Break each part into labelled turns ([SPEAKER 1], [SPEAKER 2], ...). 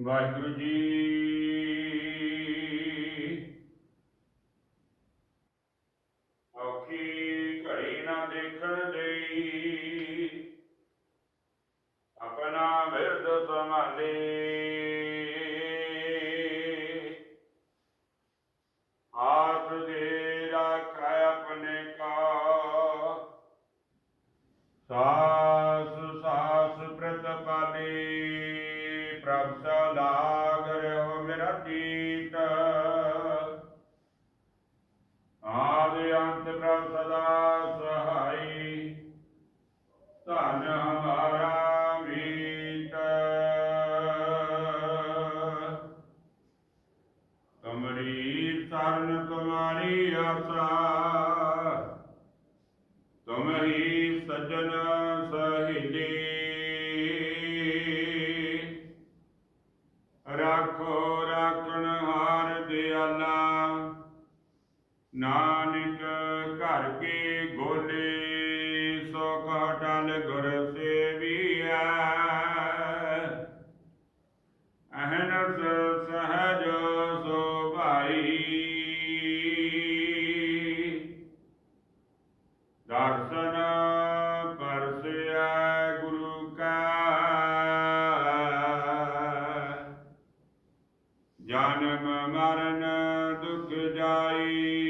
[SPEAKER 1] ਵਾਹਿਗੁਰੂ ਜੀ। ਔਖੀ ਘੜੀ ਨਾ ਦੇਖਣ ਦੇਈ। ਆਪਣਾ ਵਿਰਦ ਸੰਭਾਲੇ। ਆਪ ਦੇ ਪ੍ਰਭ ਸਲਾਗ ਰਹਿ ਮੇਰਾ ਚੀਤ ਆਦਿ ਅੰਤ ਪ੍ਰਭ ਸਦਾ ਸਹਾਈ, ਧਨ ਹਮਾਰਾ ਮੀਤ। ਤੁਮਰੀ ਸਰਨ ਤੁਮਾਰੀ ਆਸਾ ਘਰ ਕੀ ਗੋਲੇ ਸੋ ਕਟਲ ਗੁਰ ਸੇਵੀਐ। ਅਹਨਸ ਸਹਜ ਸੋ ਭਾਈ ਦਰਸ਼ਨ ਪਰਸਿਆ ਗੁਰੂ ਕਾ। ਜਨਮ ਮਰਨ ਦੁਖ ਜਾਈ।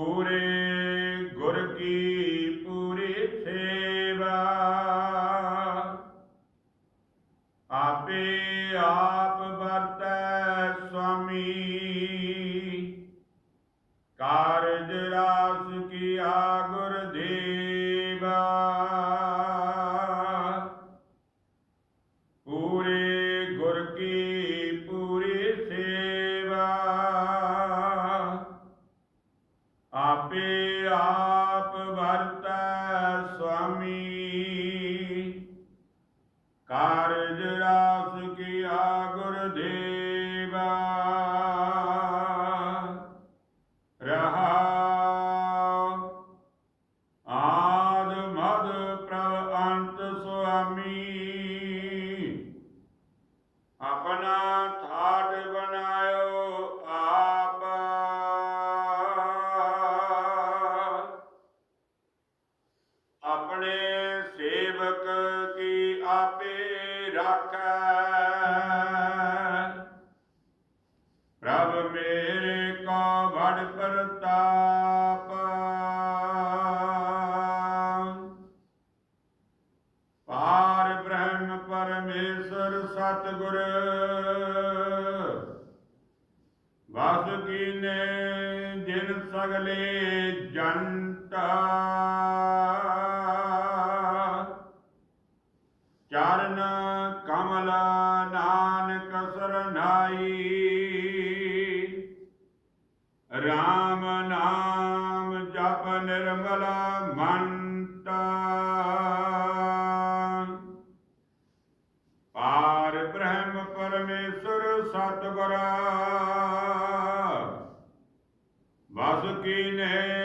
[SPEAKER 1] ਪੂਰੇ ਗੁਰ ਕੀ ਪੂਰੀ ਸੇਵਾ। ਆਪੇ ਆਪ ਵਰਤੈ ਸੁਆਮੀ। ਕਾਰਜ ਰਾਸ ਕੀਆ ਗੁਰ ਦੇਵਾ। ਆਪੇ ਰਾਖੈ। ਪ੍ਰਭ ਮੇਰੇ ਕੋ ਵਡ ਪ੍ਰਤਾਪ। ਪਾਰ ਬ੍ਰਹਮ ਪਰਮੇਸ਼ਰ ਸਤਿਗੁਰ। ਵਸ ਕੀਨੇ ਜਿਨ ਸਗਲੇ ਜਨਤਾ ਚਰਨ ਕਮਲ ਨਾਨਕ ਸਰਨਾਈ RAM ਨਾਮ ਜਪ ਨਿਰਮਲ ਮੰਤ। ਪਾਰ ਬ੍ਰਹਮ ਪਰਮੇਸ਼ਰ ਸਤਿਗੁਰ। ਵਸ ਕੀਨੇ ਜਿਨ